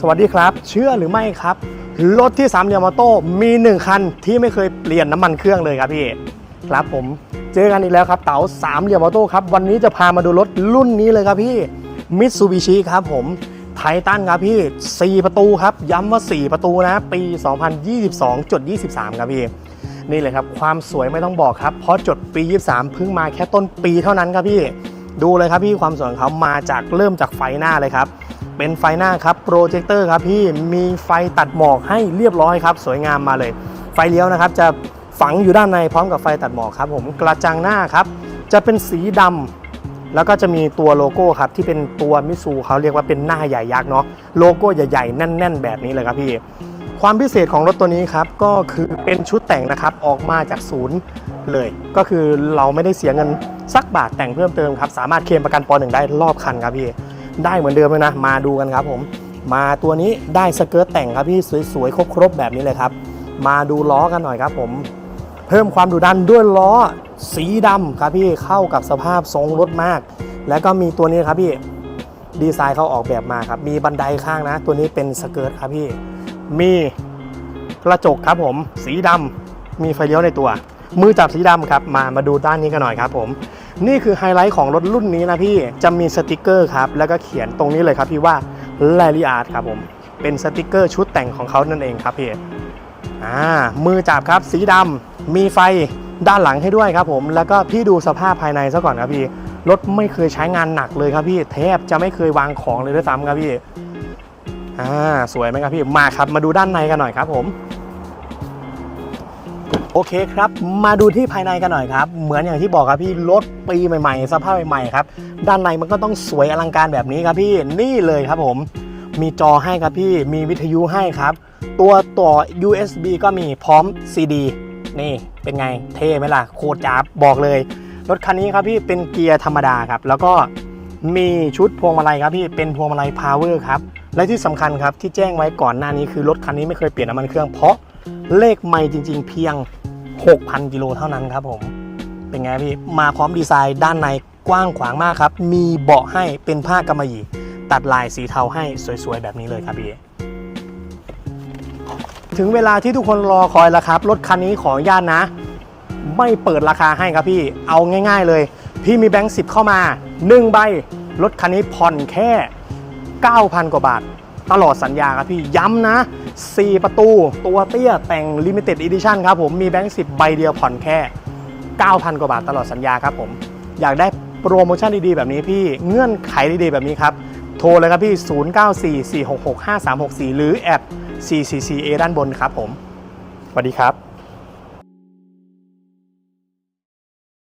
สวัสดีครับ เชื่อหรือไม่ครับ รถที่สามเหลี่ยมออโต้มีหนึ่งคันที่ไม่เคยเปลี่ยนน้ำมันเครื่องเลยครับพี่ครับผมเจอกันอีกแล้วครับเต๋าสามเหลี่ยมออโต้ครับ วันนี้จะพามาดูรถรุ่นนี้เลยครับพี่มิตซูบิชิครับผมไททันครับพี่ 4 ประตูครับ ย้ำว่า 4 ประตูนะ ปี 2022.23 ครับพี่ นี่เลยครับ ความสวยไม่ต้องบอกครับ เพราะจดปี 23 เพิ่งมาแค่ต้นปีเท่านั้นครับพี่ ดูเลยครับพี่ความสวยของเขามาจากเริ่มจากไฟหน้าเลยครับ เป็นไฟหน้าครับโปรเจคเตอร์ครับพี่มีไฟตัดหมอกให้เรียบร้อยครับ สวยงามมาเลย ไฟเลี้ยวนะครับจะฝังอยู่ด้านในพร้อมกับไฟตัดหมอกครับ ผมกระจังหน้าครับ จะเป็นสีดำแล้วก็จะมีตัวโลโก้ครับที่เป็นตัวมิซูเขาเรียกว่าเป็นหน้าใหญ่ยักษ์เนาะโลโก้ใหญ่ๆแน่น ๆ แบบนี้เลยครับพี่ ความพิเศษของรถตัวนี้ครับก็คือเป็นชุดแต่งนะครับออกมาจากศูนย์เลย ก็คือเราไม่ได้เสียเงินสักบาทแต่งเพิ่มเติมครับสามารถเคลมประกันปหนึ่งได้รอบคันครับพี่ ได้เหมือนเดิมเลยนะ มาดูกันครับผม มาตัวนี้ได้สเกิร์ตแต่งครับพี่สวยๆครบๆแบบนี้เลยครับ มาดูล้อกันหน่อยครับผม เพิ่มความดุดันด้วยล้อสีดำครับพี่เข้ากับสภาพทรงรถมาก แล้วก็มีตัวนี้ครับพี่ดีไซน์เขาออกแบบมาครับมีบันไดข้างนะ ตัวนี้เป็นสเกิร์ตครับพี่ มีกระจกครับผม สีดำมีไฟเลี้ยวในตัว มือจับสีดำครับมามาดูด้านนี้กันหน่อยครับผม นี่คือไฮไลท์ของรถรุ่นนี้นะพี่ จะมีสติกเกอร์ครับ แล้วก็เขียนตรงนี้เลยครับพี่ว่า l a r i a r t ครับผม เป็นสติกเกอร์ชุดแต่งของเขานั่นเองครับพี่อ่ามือจับครับสีดำมีไฟด้านหลังให้ด้วยครับผม แล้วก็พี่ดูสภาพภายในซะก่อนครับพี่ รถไม่เคยใช้งานหนักเลยครับพี่แทบจะไม่เคยวางของเลยด้วยซ้ำครับพี่อ่าสวยไหมครับพี่มาครับมาดูด้านในกันหน่อยครับผม โอเคครับ มาดูที่ภายในกันหน่อยครับ เหมือนอย่างที่บอกครับพี่รถปีใหม่ๆ สภาพใหม่ๆครับ ด้านในมันก็ต้องสวยอลังการแบบนี้ครับพี่นี่เลยครับผม มีจอให้ครับพี่มีวิทยุให้ครับ ตัวต่อ USB ก็มีพร้อม CD นี่เป็นไงเท่ไหมล่ะ โคตรจ้าบบอกเลย รถคันนี้ครับพี่เป็นเกียร์ธรรมดาครับ แล้วก็มีชุดพวงมาลัยครับพี่เป็นพวงมาลัย power ครับและที่สำคัญครับที่แจ้งไว้ก่อนหน้านี้คือรถคันนี้ไม่เคยเปลี่ยนน้ำมันเครื่องเพราะเลขไม่จริง ๆ เพียง 6,000 กิโลเท่านั้นครับผม เป็นไงพี่ มาพร้อมดีไซน์ด้านในกว้างขวางมากครับ มีเบาะให้เป็นผ้ากำมะหยี่ ตัดลายสีเทาให้สวยๆ แบบนี้เลยครับพี่ถึงเวลาที่ทุกคนรอคอยแล้วครับ รถคันนี้ขออนุญาตนะ ไม่เปิดราคาให้ครับพี่ เอาง่าย ๆเลย พี่มีแบงค์สิบเข้ามา 1 ใบ รถคันนี้ผ่อนแค่ 9,000 กว่าบาท ตลอดสัญญาครับพี่ย้ำนะ 4 ประตูตัวเตี้ยแต่ง Limited Edition ครับผมมีแบงค์สิบใบเดียวผ่อนแค่ 9,000 กว่าบาทตลอดสัญญาครับผม อยากได้โปรโมชั่นดีๆ แบบนี้พี่เงื่อนไขดีๆ แบบนี้ครับ โทรเลยครับพี่ 0944665364 หรือแอด CCCA ด้านบนครับผมสวัสดีครับ